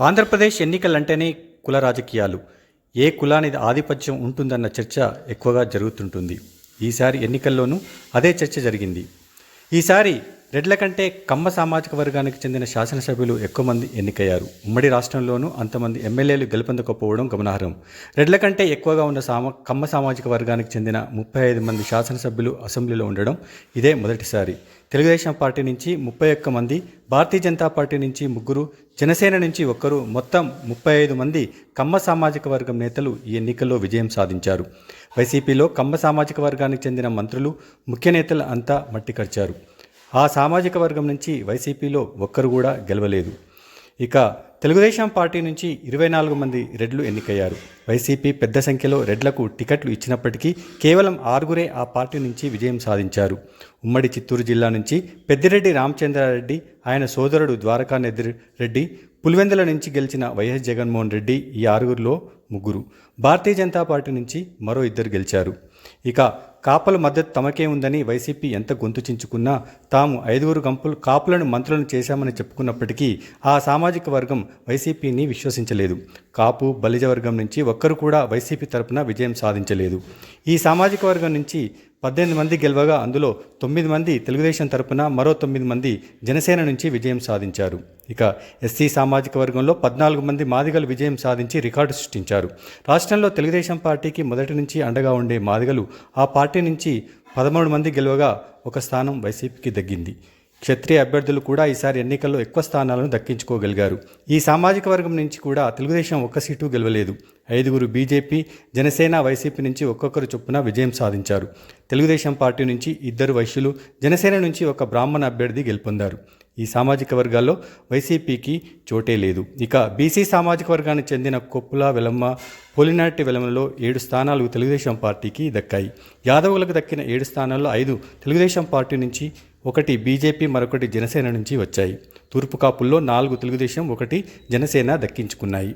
ఆంధ్రప్రదేశ్ ఎన్నికలంటేనే కుల రాజకీయాలు. ఏ కులానిది ఆధిపత్యం ఉంటుందన్న చర్చ ఎక్కువగా జరుగుతుంటుంది. ఈసారి ఎన్నికల్లోనూ అదే చర్చ జరిగింది. ఈసారి రెడ్ల కంటే కమ్మ సామాజిక వర్గానికి చెందిన శాసనసభ్యులు ఎక్కువ మంది ఎన్నికయ్యారు. ఉమ్మడి రాష్ట్రంలోనూ అంతమంది ఎమ్మెల్యేలు గెలుపొందకపోవడం గమనార్హం. రెడ్ల కంటే ఎక్కువగా ఉన్న సామ కమ్మ సామాజిక వర్గానికి చెందిన ముప్పై ఐదు మంది శాసనసభ్యులు అసెంబ్లీలో ఉండడం ఇదే మొదటిసారి. తెలుగుదేశం పార్టీ నుంచి ముప్పై ఒక్క మంది భారతీయ జనతా పార్టీ నుంచి ముగ్గురు జనసేన నుంచి ఒక్కరు మొత్తం ముప్పై ఐదు మంది కమ్మ సామాజిక వర్గం నేతలు ఈ ఎన్నికల్లో విజయం సాధించారు. వైసీపీలో కమ్మ సామాజిక వర్గానికి చెందిన మంత్రులు ముఖ్య నేతలు అంతా మట్టికరిచారు ఆ సామాజిక వర్గం నుంచి వైసీపీలో ఒక్కరు కూడా గెలవలేదు. ఇక తెలుగుదేశం పార్టీ నుంచి ఇరవై నాలుగు మంది రెడ్లు ఎన్నికయ్యారు. వైసీపీ పెద్ద సంఖ్యలో రెడ్లకు టికెట్లు ఇచ్చినప్పటికీ కేవలం ఆరుగురే ఆ పార్టీ నుంచి విజయం సాధించారు. ఉమ్మడి చిత్తూరు జిల్లా నుంచి పెద్దిరెడ్డి రామచంద్రారెడ్డి ఆయన సోదరుడు ద్వారకా రెడ్డి పులివెందుల నుంచి గెలిచిన వైఎస్ జగన్మోహన్ రెడ్డి ఈ ఆరుగురిలో ముగ్గురు. భారతీయ జనతా పార్టీ నుంచి మరో ఇద్దరు గెలిచారు. ఇక కాపల మద్దతు తమకే ఉందని వైసీపీ ఎంత గొంతు చించుకున్నా తాము ఐదుగురు గంపులు కాపులను మంత్రులను చేశామని చెప్పుకున్నప్పటికీ ఆ సామాజిక వర్గం వైసీపీని విశ్వసించలేదు. కాపు బలిజ వర్గం నుంచి ఒక్కరు కూడా వైసీపీ తరపున విజయం సాధించలేదు. ఈ సామాజిక వర్గం నుంచి పద్దెనిమిది మంది గెలవగా అందులో తొమ్మిది మంది తెలుగుదేశం తరపున మరో తొమ్మిది మంది జనసేన నుంచి విజయం సాధించారు. ఇక ఎస్సీ సామాజిక వర్గంలో పద్నాలుగు మంది మాదిగలు విజయం సాధించి రికార్డు సృష్టించారు. రాష్ట్రంలో తెలుగుదేశం పార్టీకి మొదటి నుంచి అండగా ఉండే మాదిగలు ఆ పార్టీ పార్టీ నుంచి పదమూడు మంది గెలవగా ఒక స్థానం వైసీపీకి దగ్గింది క్షత్రియ అభ్యర్థులు కూడా ఈసారి ఎన్నికల్లో ఎక్కువ స్థానాలను దక్కించుకోగలిగారు. ఈ సామాజిక వర్గం నుంచి కూడా తెలుగుదేశం ఒక్క సీటు గెలవలేదు. ఐదుగురు బీజేపీ జనసేన వైసీపీ నుంచి ఒక్కొక్కరు చొప్పున విజయం సాధించారు. తెలుగుదేశం పార్టీ నుంచి ఇద్దరు వైశ్యులు జనసేన నుంచి ఒక బ్రాహ్మణ అభ్యర్థి గెలుపొందారు. ఈ సామాజిక వర్గాల్లో వైసీపీకి చోటే లేదు. ఇక బీసీ సామాజిక వర్గానికి చెందిన కొప్పుల వెలమ్మ పోలినాటి వెలమలో ఏడు స్థానాలు తెలుగుదేశం పార్టీకి దక్కాయి. యాదవులకు దక్కిన ఏడు స్థానాల్లో ఐదు తెలుగుదేశం పార్టీ నుంచి ఒకటి బీజేపీ మరొకటి జనసేన నుంచి వచ్చాయి. తూర్పు కాపుల్లో నాలుగు తెలుగుదేశం ఒకటి జనసేన దక్కించుకున్నాయి.